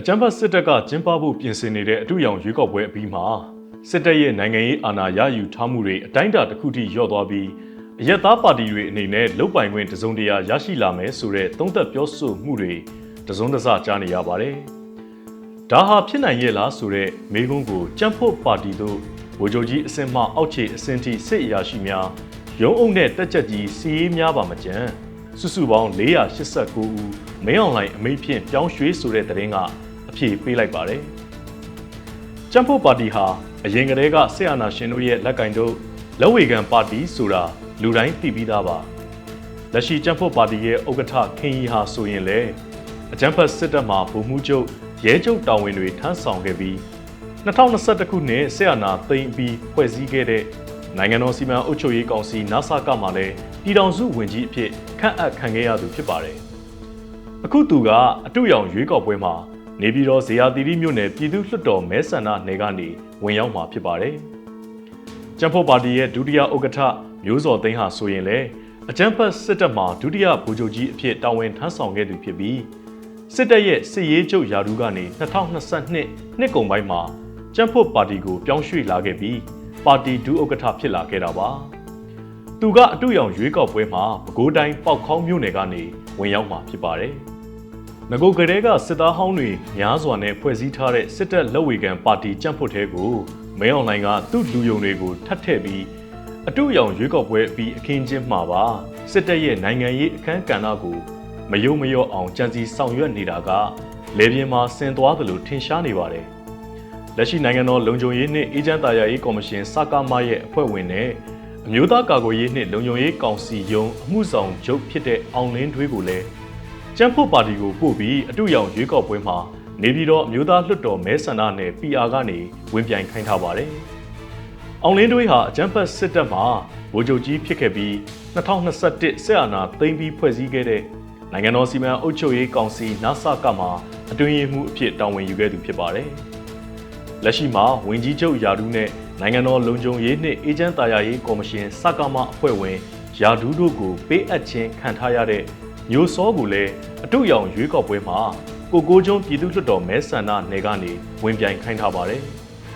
အကြမ်းဖက်စစ်တပ်ကကျင်းပဖို့ပြင်ဆင်နေတဲ့အထူးရောင်ရွေးကောက်ပွဲအပြီးမှာစစ်တပ်ရဲ့နိုင်ငံရေးအာဏာရယူထားမှုတွေအတိုင်းအတာတစ်ခုထိလျော့သွားပြီးအရက်သားပါတီတွေအနေနဲ့လုတ်ပိုင်ခွင့်တစုံတရာရရှိလာမယ်ဆိုတဲ့သုံးသက်ပြောဆိုမှုတွေတစုံတစကြားနေရပါတယ်။ဒါဟာဖြစ်နိုင်ရဲ့လားဆိုတဲ့မေးခွန်းကိုကြံ့ဖို့ပါတီတို့ဗိုလ်ချုပ်ကြီးအစင်မအောက်ခြေအစင်ထိစစ်အရာရှိများရုံးအုပ်နဲ့တက်ချက်ကြီးစီးရေးများပါမကြံစုစုပေါင်း489ဦးမင်းအွန်လိုင်းအမိတ်ဖြင့်ပြောင်းရွှေ့ဆိုတဲ့သတင်းကအ ဖြေပေးလိုက်ပါတယ်။ကျန်းဖို့ပါတီဟာအရင်ကတည်းကဆီယနာရှင်တို့ရဲ့လက်ကင်တို့လက်ဝေခံပါတီဆိုတာလူတိုင်းသိပြီးသားပါ။လက်ရှိကျန်းဖို့ပါတီရဲ့ဥက္ကဋ္ဌခင်ကြီးဟာဆိုရင်လေအကြံဖတ်စစ်တပ်မှဗိုလ်မှူးချုပ်ရဲချုပ်တာဝန်တွေထမ်းဆောင်ခဲ့ပြီး2021ခုနှစ်ဆီယနာသိမ်းပြီးဖွဲ့စည်းခဲ့တဲ့နိုင်ငံတော်စီမံအုပ်ချုပ်ရေးကောင်စီ NASA ကမှလည်းပြည်ထောင်စုဝန်ကြီးအဖြစ်ခန့်အပ်ခံခဲ့ရသူဖြစ်ပါတယ်။အခုသူကအတူရောင်ရွေးကောက်ပွဲမှာ နေပြည်တော်ဇေယျသီရိမြို့နယ်ပြည်သူ့လွှတ်တော်မဲဆန္ဒနယ်ကနေဝင်ရောက်မှာဖြစ်ပါတယ်။ကျန်းဖို့ပါတီရဲ့ဒုတိယဥက္ကဋ္ဌမျိုးစော်သိန်းဟာဆိုရင်လည်းအကြမ်းဖက်စစ်တပ်မှာဒုတိယဗိုလ်ချုပ်ကြီးအဖြစ်တာဝန်ထမ်းဆောင်ခဲ့သူဖြစ်ပြီးစစ်တပ်ရဲ့စစ်ရေးချုပ်ယာဒူးကနေ2022နှစ်ကုန်ပိုင်းမှာကျန်းဖို့ပါတီကိုပြောင်းရွှေ့လာခဲ့ပြီးပါတီဒုဥက္ကဋ္ဌဖြစ်လာခဲ့တာပါ။သူကအတူရောင်ရွေးကောက်ပွဲမှာပဲခူးတိုင်းပေါက်ခေါင်းမြို့နယ်ကနေဝင်ရောက်မှာဖြစ်ပါတယ်။ ငကိုကလေးကစစ်သားဟောင်းတွေများစွာနဲ့ဖွဲ့စည်းထားတဲ့စစ်တပ်လက်ဝေခံပါတီကြံ့ဖို့တဲ့ကိုမဲအွန်လိုင်းကသူ့လူယုံတွေကိုထပ်ထည့်ပြီးအတူရောင်ရွေးကောက်ပွဲအပြီးအခင်းချင်းမှာပါစစ်တပ်ရဲ့နိုင်ငံရေးအခမ်းကဏ္ဍကိုမယုံမရောအောင်ကြံစည်ဆောင်ရွက်နေတာကလေပြင်းမှာဆင်သွားသလိုထင်ရှားနေပါတယ်။လက်ရှိနိုင်ငံတော်လုံခြုံရေးနှင့်အေဂျင့်တာယာရေးကော်မရှင်စကားမရဲ့အဖွဲ့ဝင်နဲ့အမျိုးသားကာကွယ်ရေးနှင့်လုံခြုံရေးကောင်စီယုံအမှုဆောင်ချုပ်ဖြစ်တဲ့အောင်လင်းထွေးကိုလည်း ကျန်းဖို့ပါတီကိုပို့ပြီးအတူရောင်ရွေးကောက်ပွဲမှာနေပြည်တော်အမျိုးသားလွှတ်တော်မဲဆန္ဒနယ် PR ကနေဝင်ပြိုင်ခိုင်းထားပါတယ်။အောင်လင်းထွေးဟာအကြမ်းဖက်စစ်တပ်မှာဗိုလ်ချုပ်ကြီးဖြစ်ခဲ့ပြီး2021ဆက်အာဏာသိမ်းပြီးဖွဲ့စည်းခဲ့တဲ့နိုင်ငံတော်စီမံအုပ်ချုပ်ရေးကောင်စီ NASA ကမှအတွင်းရေးမှူးအဖြစ်တာဝန်ယူခဲ့သူဖြစ်ပါတယ်။လက်ရှိမှာဝင်ကြီးချုပ်ယာဒူးနဲ့နိုင်ငံတော်လုံခြုံရေးနှင့်အေဂျင့်တာယာရေးကော်မရှင်စကားမအဖွဲ့ဝင်ယာဒူးတို့ကိုပေးအပ်ခြင်းခံထားရတဲ့ မျိုးစောကိုလည်းအတုရောင်ရွေးကောက်ပွဲမှာကိုကိုကျုံပြည်သူ့လွှတ်တော်မဲဆန္ဒနယ်ကနေဝင်ပြိုင်ခိုင်းထားပါတယ်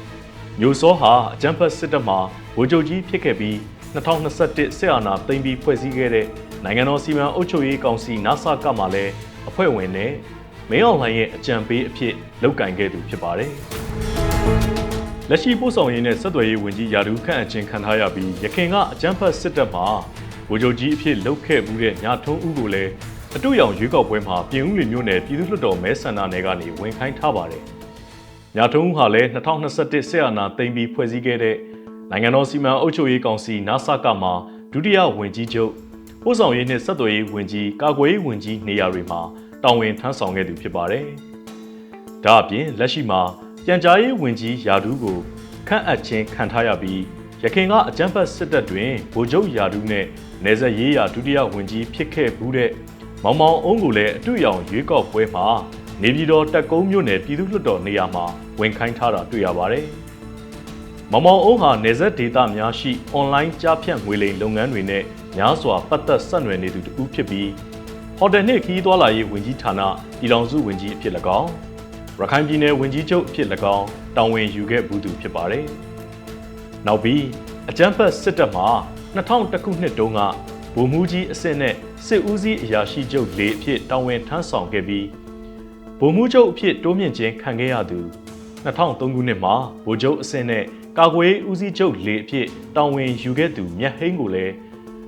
။မျိုးစောဟာအကြံဖက်စစ်တပ်မှာဗိုလ်ချုပ်ကြီးဖြစ်ခဲ့ပြီး2021စစ်အာဏာသိမ်းပြီးဖွဲ့စည်းခဲ့တဲ့နိုင်ငံတော်စီမံအုပ်ချုပ်ရေးကောင်စီ NASA ကမှလည်းအဖွဲ့ဝင်နဲ့မင်းအောင်လှိုင်ရဲ့အကြံပေးအဖြစ်လုပ်ကင်ခဲ့သူဖြစ်ပါတယ်။လက်ရှိပို့ဆောင်ရေးနဲ့ဆက်သွယ်ရေးဝန်ကြီးယာဒူးခန့်အချင်းခံထားရပြီးရခင်ကအကြံဖတ်စစ်တပ်မှာ ဗိုလ်ချုပ်ကြီးအဖြစ်လုပ်ခဲ့မှုတဲ့ညာထုံးဦးကိုလည်းအတူရောင်ရွေးကောက်ပွဲမှာပြင်ဦးလွင်မြို့နယ်ပြည်သူ့လွှတ်တော်မဲဆန္ဒနယ်ကနေဝင်ခိုင်းထားပါတယ်။ညာထုံးဦးဟာလည်း2021ဆက်အာဏာသိမ်းပြီးဖွဲ့စည်းခဲ့တဲ့နိုင်ငံတော်စီမံအုပ်ချုပ်ရေးကောင်စီ NASA ကမှဒုတိယဝန်ကြီးချုပ်ပို့ဆောင်ရေးနှင့်ဆက်သွယ်ရေးဝန်ကြီးကာကွယ်ရေးဝန်ကြီးနေရာတွေမှာတာဝန်ထမ်းဆောင်ခဲ့သူဖြစ်ပါတယ်။ဒါအပြင်လက်ရှိမှာပြန်ကြားရေးဝန်ကြီးယာဒူးကိုခန့်အပ်ခြင်းခံထားရပြီး ရခိုင်ကအကြမ်းဖက်စစ်တပ်တွင်ဗိုလ်ချုပ်ယာဒူးနဲ့နေဆက်ရေးရာဒုတိယဝန်ကြီးဖြစ်ခဲ့ဘူးတဲ့မောင်မောင်အုံးကိုလည်းအတူရောင်ရွေးကောက်ပွဲမှာနေပြည်တော်တက်ကုန်းမြို့နယ်ပြည်သူ့လွှတ်တော်နေရာမှာဝင်ခိုင်းထားတာတွေ့ရပါတယ်။မောင်မောင်အုံးဟာနေဆက်ဒေတာများရှိအွန်လိုင်းကြားဖြတ်ငွေလိမ်လုပ်ငန်းတွေနဲ့များစွာပတ်သက်ဆက်နွယ်နေသူတူဖြစ်ပြီးဟိုတယ်နှင့်ခီးသွွာလာရေးဝန်ကြီးဌာနပြည်ထောင်စုဝန်ကြီးအဖြစ်၎င်းရခိုင်ပြည်နယ်ဝန်ကြီးချုပ်အဖြစ်၎င်းတာဝန်ယူခဲ့ဘူးသူဖြစ်ပါတယ်။ နောက်ပြီးအကြမ်းဖက်စစ်တပ်မှ2000ခုနှစ်တုန်းကဗိုလ်မှူးကြီးအဆင့်နဲ့စစ်ဦးစီးအရာရှိချုပ်၄အဖြစ်တာဝန်ထမ်းဆောင်ခဲ့ပြီးဗိုလ်မှူးချုပ်အဖြစ်တိုးမြင့်ခြင်းခံခဲ့ရသူ2003ခုနှစ်မှာဗိုလ်ချုပ်အဆင့်နဲ့ကာကွယ်ဦးစီးချုပ်၄အဖြစ်တာဝန်ယူခဲ့သူမြတ်ဟိန်းကိုလည်း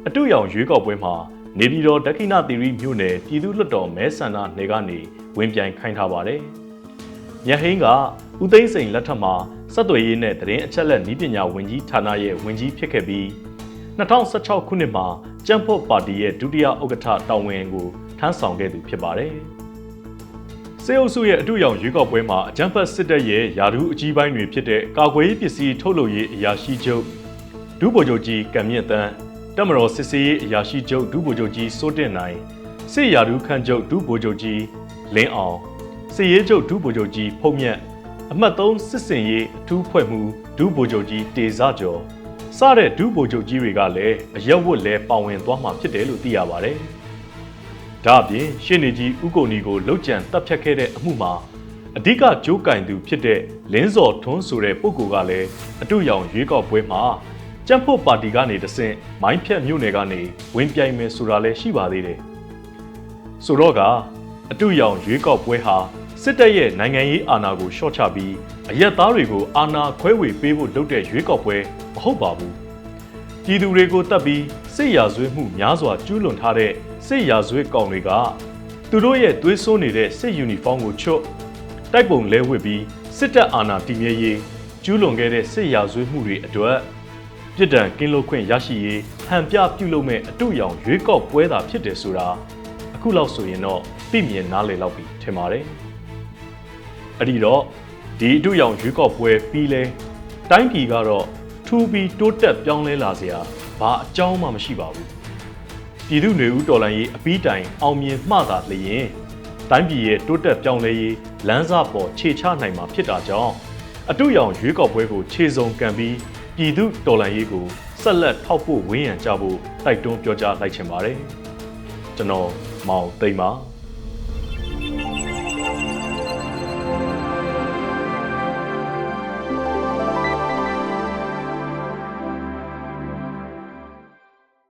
အတူရောင်ရွေးကောက်ပွဲမှာနေပြည်တော်ဒက္ခိဏသီရိမြို့နယ်ပြည်သူ့လွှတ်တော်မဲဆန္ဒနယ်ကနေဝင်ပြိုင်ခိုင်းထားပါတယ်။မြဟိန်းကဦးသိန်းစိန်လက်ထက်မှာ စက်သွေးရေးနဲ့တရင်အချက်လက်နည်းပညာဝန်ကြီးဌာနရဲ့ဝန်ကြီးဖြစ်ခဲ့ပြီး2016ခုနှစ်မှာကျန်းဖို့ပါတီရဲ့ဒုတိယဥက္ကဋ္ဌတာဝန်ကိုထမ်းဆောင်ခဲ့သူဖြစ်ပါတယ်။စေအုပ်စုရဲ့အတူရောင်ရွေးကောက်ပွဲမှာအကြမ်းဖက်စစ်တပ်ရဲ့ယာဒူးအကြီးပိုင်းတွေဖြစ်တဲ့ကာကွယ်ရေးပစ္စည်းထုတ်လုပ်ရေးအရာရှိချုပ်ဒုဗိုလ်ချုပ်ကြီးကံမြင့်တန်းတက်မတော်စစ်စေးရေးအရာရှိချုပ်ဒုဗိုလ်ချုပ်ကြီးစိုးတင်နိုင်စစ်ရာထူးခန့်ချုပ်ဒုဗိုလ်ချုပ်ကြီးလင်းအောင်စစ်ရေးချုပ်ဒုဗိုလ်ချုပ်ကြီးဖုံမြတ် အမှတ်3စစ်စင်ရေးအထူးဖွဲ့မှုဒုဗိုလ်ချုပ်ကြီးတေဇကျော်စတဲ့ဒုဗိုလ်ချုပ်ကြီးတွေကလည်းအရက်ဝတ်လဲပါဝင်သွားမှာဖြစ်တယ်လို့သိရပါတယ်။ဒါအပြင်ရှင်းနေကြီးဥက္ကိုနီကိုလှုပ်ကြံတပ်ဖြတ်ခဲ့တဲ့အမှုမှာအဓိကကြိုးကင်သူဖြစ်တဲ့လင်းစော်ထွန်းဆိုတဲ့ပုဂ္ဂိုလ်ကလည်းအတူရောင်ရွေးကောက်ပွဲမှာကြံ့ဖို့ပါတီကနေတဆင့်မိုင်းဖြတ်မြို့နယ်ကနေဝင်ပြိုင်မယ်ဆိုတာလည်းရှိပါသေးတယ်။ဆိုတော့ကအတူရောင်ရွေးကောက်ပွဲဟာ စစ်တပ်ရဲ့နိုင်ငံရေးအာဏာကိုရှော့ချပြီးအရက်သားတွေကိုအာဏာခွဲဝေပေးဖို့လုပ်တဲ့ရွေးကောက်ပွဲမဟုတ်ပါဘူး။ပြည်သူတွေကိုတတ်ပြီးစစ်ရာဇဝတ်မှုများစွာကျူးလွန်ထားတဲ့စစ်ရာဇဝတ်ကောင်တွေကသူတို့ရဲ့သွေးစွန်းနေတဲ့စစ်ယူနီဖောင်းကိုချွတ်တိုက်ပုံလဲဝစ်ပြီးစစ်တပ်အာဏာတည်မြဲရေးကျူးလွန်ခဲ့တဲ့စစ်ရာဇဝတ်မှုတွေအတွက်ပြည်တံကင်းလို့ခွင့်ရရှိရေးဟန်ပြပြုလုပ်မဲ့အတူရောင်ရွေးကောက်ပွဲသာဖြစ်တယ်ဆိုတာအခုလောက်ဆိုရင်တော့သိမြင်နားလည်လောက်ပြီထင်ပါတယ်။ အဲ့ဒီတော့ဒီအတူရောင်ရွေးကောက်ပွဲပြီးလဲတိုင်းပြည်ကတော့ထူပြီးတိုးတက်ပြောင်းလဲလာစရာဘာအကြောင်းမှမရှိပါဘူး။ပြည်သူ့နေဦးတော်လှန်ရေးအပီးတိုင်အောင်မြင်မှသာလျင်တိုင်းပြည်ရဲ့တိုးတက်ပြောင်းလဲရေးလမ်းစာပေါ်ခြေချနိုင်မှာဖြစ်တာကြောင့်အတူရောင်ရွေးကောက်ပွဲကိုခြေစုံကန်ပြီးပြည်သူတော်လှန်ရေးကိုဆက်လက်ထောက်ဖို့ဝန်းရံကြဖို့တိုက်တွန်းပြောကြားလိုက်ချင်ပါတယ်ကျွန်တော်မောင်သိမ့်ပါ